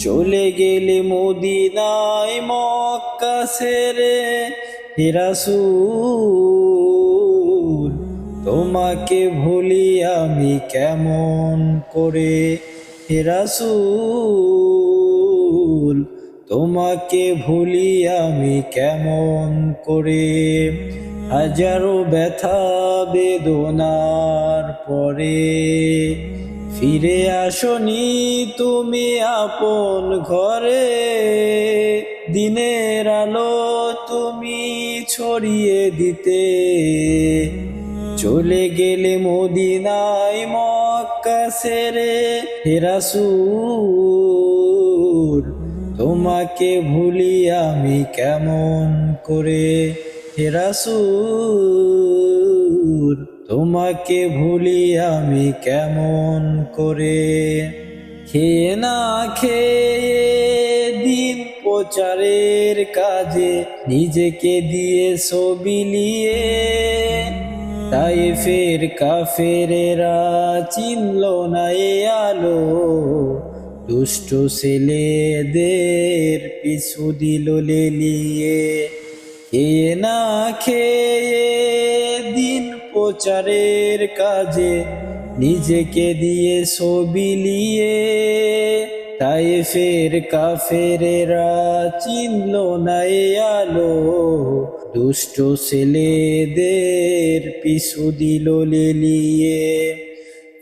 চলে গেলে মদিনায় মক্কা সেরে হিরাসুল তোমাকে ভুলি আমি কেমন করে? হিরাসুল তোমাকে ভুলি আমি কেমন করে? হাজারো ব্যথা বেদনার পরে ফিরে আসনি তুমি আপন ঘরে। দিনের আলো তুমি ছড়িয়ে দিতে। চলে গেলে মদিনায় মক্কা সেরে হেরাসুর তোমাকে ভুলি আমি কেমন করে? হেরাসুর তোমাকে ভুলি আমি কেমন করে? খেয়ে না খেয়ে দিন প্রচারের কাজে নিজেকে দিয়ে সবিলিয়ে তাই ফের কাফেরেরা চিনল না এ আলো। দুষ্ট ছেলেদের পিছু দিল লেলিয়ে খেয়ে না খেয়ে প্রচারের কাজে নিজেকে দিয়ে সবিলিয়ে তাই ফের কাফেরেরা চিনল না আলো। দুষ্ট ছেলেদের পিছু দিল লেলিয়ে।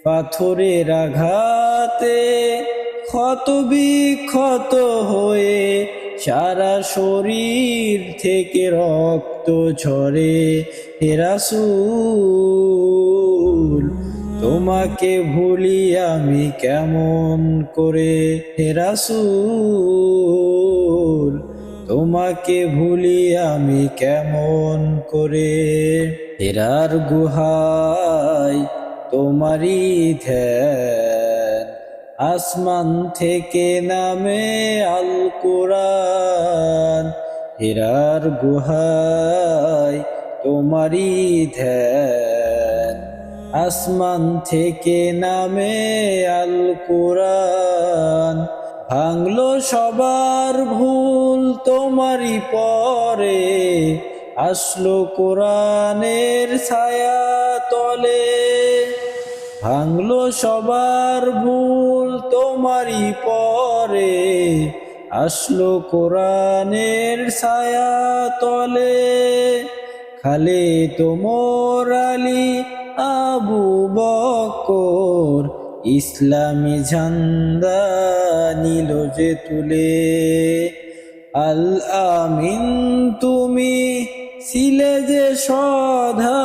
পাথরের আঘাতে ক্ষত বিক্ষত হয়ে সারা শরীর থেকে রক্ত ঝরে। হেরাসুল তোমাকে ভুলি আমি কেমন করে? হেরাসুল তোমাকে ভুলি আমি কেমন করে? হেরার গুহায় তোমারই ধ্যান। আসমান থেকে নামে আল কোরআন হেরার গুহায় তোমারি ধ্যান। আসমান থেকে নামে আল কোরআন ভাঙলো সবার ভুল তোমারই পরে। আসলো কোরআনের ছায়া তলে। ভাঙলো সবার ভুল তোমারই পরে। আসলো কোরআনের ছায়া তলে খালে তোমর আলী, আবু বকর ইসলামী ঝান্ডা নিল যে তুলে। আল আমিন, তুমি ছিলে যে সধা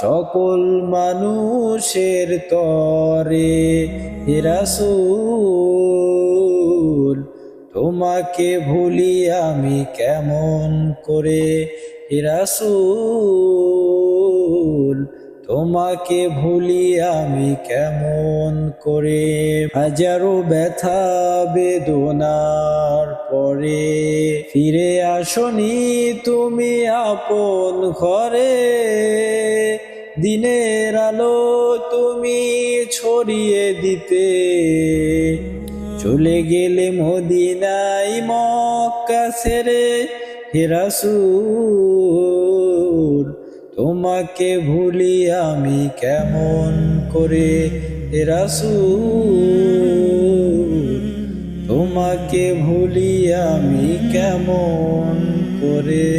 সকল মানুষের তরে হিরাসুল তোমাকে ভুলি আমি কেমন করে? হেরাসুল তোমাকে ভুলি আমি কেমন করে? হাজারো ব্যথা, বেদনার পরে ফিরে আসনি তুমি আপন ঘরে। দিনের আলো তুমি ছড়িয়ে দিতে। চলে গেলে মদিনাই মক্কা সেরে হেরাসুর তোমাকে ভুলি আমি কেমন করে? এরাসু তোমাকে ভুলি আমি কেমন করে?